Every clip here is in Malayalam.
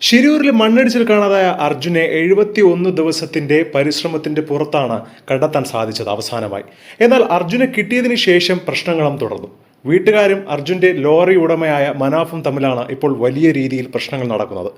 ശിരൂരിൽ മണ്ണിടിച്ചിൽ കാണാതായ അർജുനെ എഴുപത്തി ഒന്ന് ദിവസത്തിന്റെ പരിശ്രമത്തിന്റെ പുറത്താണ് കണ്ടെത്താൻ സാധിച്ചത് അവസാനമായി. എന്നാൽ അർജുനെ കിട്ടിയതിന് ശേഷം പ്രശ്നങ്ങളും തുടർന്നു. വീട്ടുകാരും അർജുന്റെ ലോറി ഉടമയായ മനാഫും തമ്മിലാണ് ഇപ്പോൾ വലിയ രീതിയിൽ പ്രശ്നങ്ങൾ നടക്കുന്നത്.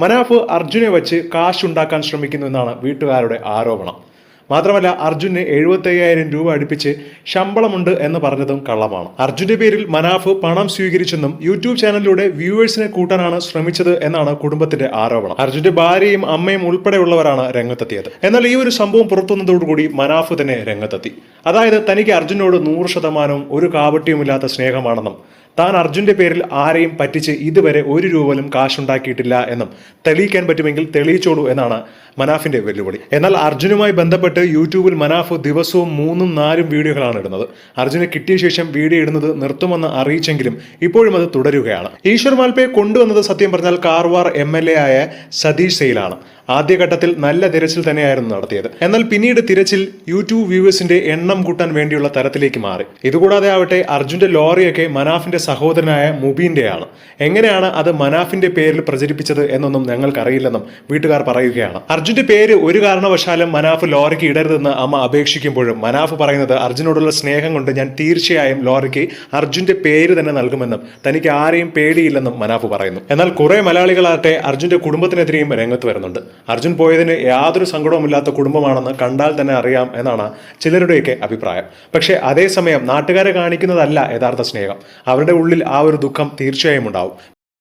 മനാഫ് അർജുനെ വച്ച് കാശുണ്ടാക്കാൻ ശ്രമിക്കുന്നു എന്നാണ് വീട്ടുകാരുടെ ആരോപണം. മാത്രമല്ല അർജുന് എഴുപത്തയ്യായിരം രൂപ അടുപ്പിച്ച് ശമ്പളമുണ്ട് എന്ന് പറഞ്ഞതും കള്ളമാണ്. അർജുന്റെ പേരിൽ മനാഫ് പണം സ്വീകരിച്ചെന്നും യൂട്യൂബ് ചാനലിലൂടെ വ്യൂവേഴ്സിനെ കൂട്ടാനാണ് ശ്രമിച്ചത് എന്നാണ് കുടുംബത്തിന്റെ ആരോപണം. അർജുന്റെ ഭാര്യയും അമ്മയും ഉൾപ്പെടെയുള്ളവരാണ് രംഗത്തെത്തിയത്. എന്നാൽ ഈ ഒരു സംഭവം പുറത്തുവന്നതോടുകൂടി മനാഫ് തന്നെ രംഗത്തെത്തി. അതായത് തനിക്ക് അർജുനോട് നൂറ് ശതമാനവും ഒരു കാപട്യവുമില്ലാത്ത സ്നേഹമാണെന്നും താൻ അർജുന്റെ പേരിൽ ആരെയും പറ്റിച്ച് ഇതുവരെ ഒരു രൂപ പോലും കാശുണ്ടാക്കിയിട്ടില്ല എന്നും തെളിയിക്കാൻ പറ്റുമെങ്കിൽ തെളിയിച്ചോളൂ എന്നാണ് മനാഫിന്റെ വെല്ലുവിളി. എന്നാൽ അർജുനുമായി ബന്ധപ്പെട്ട് യൂട്യൂബിൽ മനാഫ് ദിവസവും മൂന്നും നാലും വീഡിയോകളാണ് ഇടുന്നത്. അർജുനെ കിട്ടിയ ശേഷം വീഡിയോ ഇടുന്നത് നിർത്തുമെന്ന് അറിയിച്ചെങ്കിലും ഇപ്പോഴും അത് തുടരുകയാണ്. ഈശ്വർ മാൽപ്പയെ കൊണ്ടുവന്നത് സത്യം പറഞ്ഞാൽ കാർവാർ എ ആയ സതീഷ് സെയിലാണ്. ആദ്യഘട്ടത്തിൽ നല്ല തിരച്ചിൽ തന്നെയായിരുന്നു നടത്തിയത്. എന്നാൽ പിന്നീട് തിരച്ചിൽ യൂട്യൂബ് വ്യൂവേഴ്സിന്റെ എണ്ണം കൂട്ടാൻ വേണ്ടിയുള്ള തരത്തിലേക്ക് മാറി. ഇതുകൂടാതെ ആവട്ടെ അർജുന്റെ ലോറിയൊക്കെ മനാഫിന്റെ സഹോദരനായ മുബീന്റെയാണ്. എങ്ങനെയാണ് അത് മനാഫിന്റെ പേരിൽ പ്രചരിപ്പിച്ചത് എന്നൊന്നും ഞങ്ങൾക്കറിയില്ലെന്നും വീട്ടുകാർ പറയുകയാണ്. അർജുന്റെ പേര് ഒരു കാരണവശാലും മനാഫ് ലോറിക്ക് ഇടരുതെന്ന് അമ്മ അപേക്ഷിക്കുമ്പോഴും മനാഫ് പറയുന്നത് അർജുനോടുള്ള സ്നേഹം കൊണ്ട് ഞാൻ തീർച്ചയായും ലോറിക്ക് അർജുന്റെ പേര് തന്നെ നൽകുമെന്നും തനിക്ക് ആരെയും പേടിയില്ലെന്നും മനാഫ് പറയുന്നു. എന്നാൽ കുറെ മലയാളികളാകട്ടെ അർജുന്റെ കുടുംബത്തിനെതിരെയും രംഗത്ത് വരുന്നുണ്ട്. അർജുൻ പോയതിന് യാതൊരു സങ്കടവുമില്ലാത്ത കുടുംബമാണെന്ന് കണ്ടാൽ തന്നെ അറിയാം എന്നാണ് ചിലരുടെയൊക്കെ അഭിപ്രായം. പക്ഷേ അതേസമയം നാട്ടുകാരെ കാണിക്കുന്നതല്ല യഥാർത്ഥ സ്നേഹം. അവരുടെ ഉള്ളിൽ ആ ഒരു ദുഃഖം തീർച്ചയായും ഉണ്ടാവും.